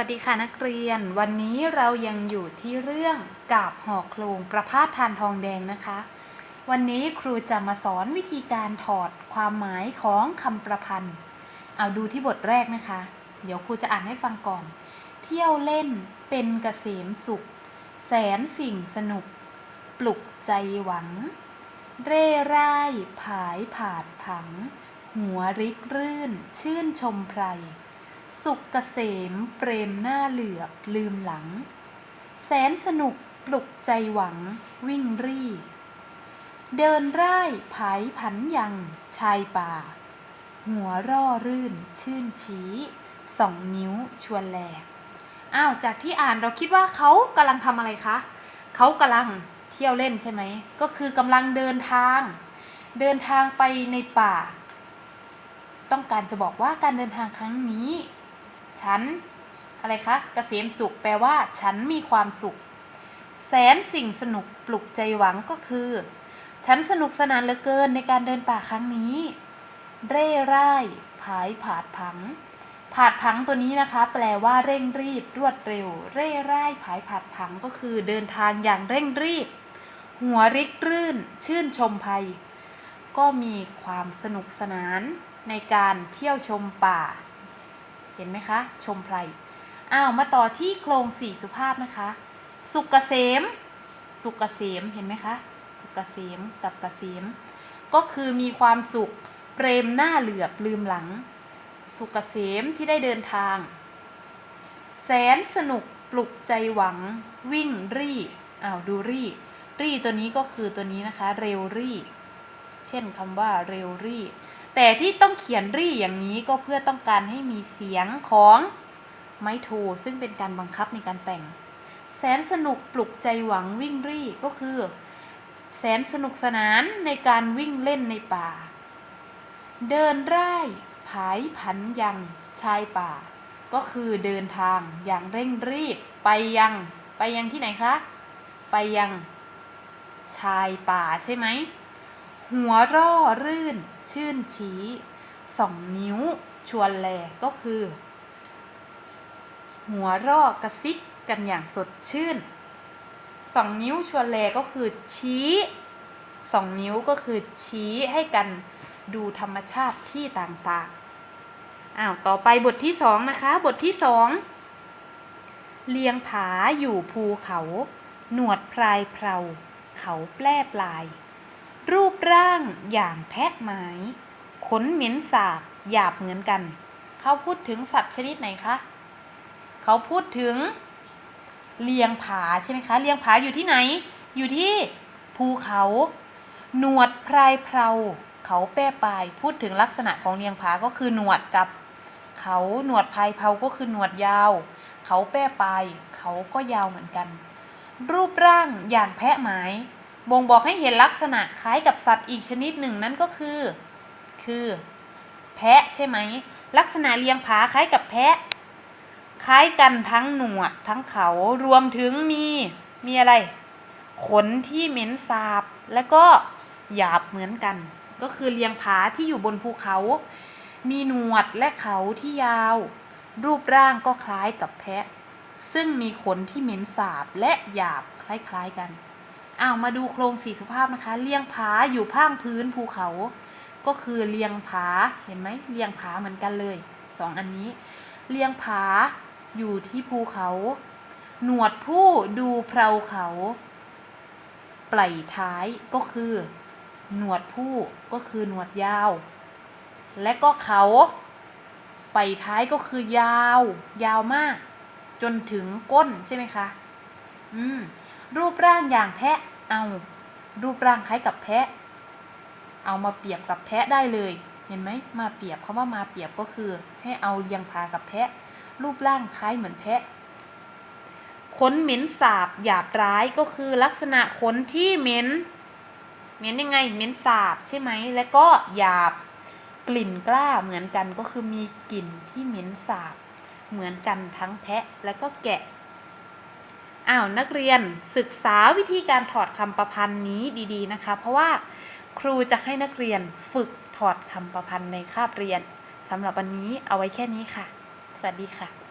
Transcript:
วัสดีค่ะนักเรียน วันนี้เรายังอยู่ที่เรื่องกาบห่อโครงประพาสทานทองแดงนะคะ วันนี้ครูจะมาสอนวิธีการถอดความหมายของคำประพันธ์ เอาดูที่บทแรกนะคะ เดี๋ยวครูจะอ่านให้ฟังก่อน เที่ยวเล่นเป็นเกษมสุข แสนสิ่งสนุก ปลุกใจหวัง เร่ร่าย ผายผาดผัง หัวริกรื่น ชื่นชมไพร สุขเกษมเปรมหน้าเหลือบลืมหลัง แสนสนุกปลุกใจหวังวิ่งรี่ เดินร่ายผายผันยังชายป่า หัวร่อรื่นชื่นชี้สองนิ้วชวนแหลอ้าวจากที่อ่านเราคิดว่าเขากำลังทำอะไรคะเขากำลังเที่ยวเล่นใช่ไหม ก็คือกำลังเดินทาง เดินทางไปในป่า ต้องการจะบอกว่าการเดินทางครั้งนี้ ฉัน อะไรคะกะเกษมสุขแปลว่า ฉันมีความสุข แสนสิ่งสนุกปลุกใจหวังก็คือ ฉันสนุกสนานเหลือเกินในการเดินป่าครั้งนี้ เร่ร่ายผายผาดผัง ผาดผังตัวนี้นะคะ แปลว่าเร่งรีบ รวดเร็ว เร่ร่ายผายผาดผังก็คือ เดินทางอย่างเร่งรีบ หัวริกรื่น ชื่นชมภัย ก็มีความสนุกสนานในการเที่ยวชมป่า เห็นไหมคะ ชมไพรอ้าวมาต่อที่โครงสี่สุภาพนะคะ สุกเกษม สุกเกษมเห็นไหมคะ สุกเกษมกับเกษม ก็คือมีความสุขเปรมหน้าเหลือบลืมหลัง สุกเกษมที่ได้เดินทาง แสนสนุกปลุกใจหวัง วิ่งรี่อ้าวดูรี่ รี่ตัวนี้ก็คือตัวนี้นะคะ เร็วรี่ เช่นคำว่าเร็วรี่ แต่ที่ต้องเขียนรี่อย่างนี้ก็เพื่อต้องการให้มีเสียงของไม้โทซึ่งเป็นการบังคับในการแต่ง แสนสนุกปลุกใจหวังวิ่งรี่ก็คือ แสนสนุกสนานในการวิ่งเล่นในป่า เดินไร่ผายผันยังชายป่า ก็คือเดินทางอย่างเร่งรีบไปยัง ไปยังที่ไหนคะ ไปยังชายป่าใช่ไหม หัวร่อรื่น ชื่นชี้สองนิ้ว ชวนแลก็คือ หัวร่อกระซิบกันอย่างสดชื่นสองนิ้วชวนแลก็คือชี้สองนิ้วก็คือชี้ให้กันดูธรรมชาติที่ต่างๆอ้าวต่อไปบทที่สองนะคะ บทที่สองเลียงผาอยู่ภูเขา หนวดพรายเพราเขาแปรปลาย รูปร่างอย่างแพะไม้ขนเหม็นสาบหยาบเหมือนกัน เขาพูดถึงสัตว์ชนิดไหนคะ เขาพูดถึงเลียงผาใช่ไหมคะ เลียงผาอยู่ที่ไหน อยู่ที่ภูเขา หนวดพรายเพาเขาแป้ปลาย พูดถึงลักษณะของเลียงผาก็คือหนวดกับ เขาหนวดพรายเพาก็คือหนวดยาว เขาแป้ปลาย เขาก็ยาวเหมือนกัน รูปร่างอย่างแพะไม้ บ่งบอกให้เห็นลักษณะคล้ายกับสัตว์อีกชนิดหนึ่งนั่นก็คือ คือ แพะใช่ไหม ลักษณะเลียงผาคล้ายกับแพะ คล้ายกันทั้งหนวดทั้งเขารวมถึงมีมีอะไร ขนที่เหม็นสาบ และก็หยาบเหมือนกัน ก็คือเลียงผาที่อยู่บนภูเขา มีหนวดและเขาที่ยาว รูปร่างก็คล้ายกับแพะ ซึ่งมีขนที่เหม็นสาบและหยาบคล้ายๆกัน อ้าวมาดูโครงสี่สุภาพนะคะเลียงผาอยู่พางพื้นภูเขา ก็คือเลียงผาเห็นไหมเลียงผาเหมือนกันเลยสองอันนี้เลียงผาอยู่ที่ภูเขา หนวดผู้ดูเพราเขาปล่ยท้ายก็คือ หนวดผู้ก็คือหนวดยาว และก็เขาไปท้ายก็คือยาว ยาวมาก จนถึงก้นใช่ไหมคะ อืม รูปร่างอย่างแพะ เอา รูปร่างคล้ายกับแพะ เอามาเปรียบกับแพะได้เลย เห็นไหมมาเปรียบคำว่ามาเปรียบก็คือ ให้เอาเลียงผากับแพะ รูปร่างคล้ายเหมือนแพะ ขนเหม็นสาบหยาบร้ายก็คือลักษณะขนที่เหม็น เหม็นยังไง เหม็นสาบใช่ไหม แล้วก็หยาบกลิ่นกล้าเหมือนกันก็คือมีกลิ่นที่เหม็นสาบ เหมือนกันทั้งแพะและก็แกะ อ้าวนักเรียนศึกษาวิธีการถอดคำประพันธ์นี้ดีๆนะคะ เพราะว่าครูจะให้นักเรียนฝึกถอดคำประพันธ์ในคาบเรียนสำหรับวันนี้เอาไว้แค่นี้ค่ะ สวัสดีค่ะ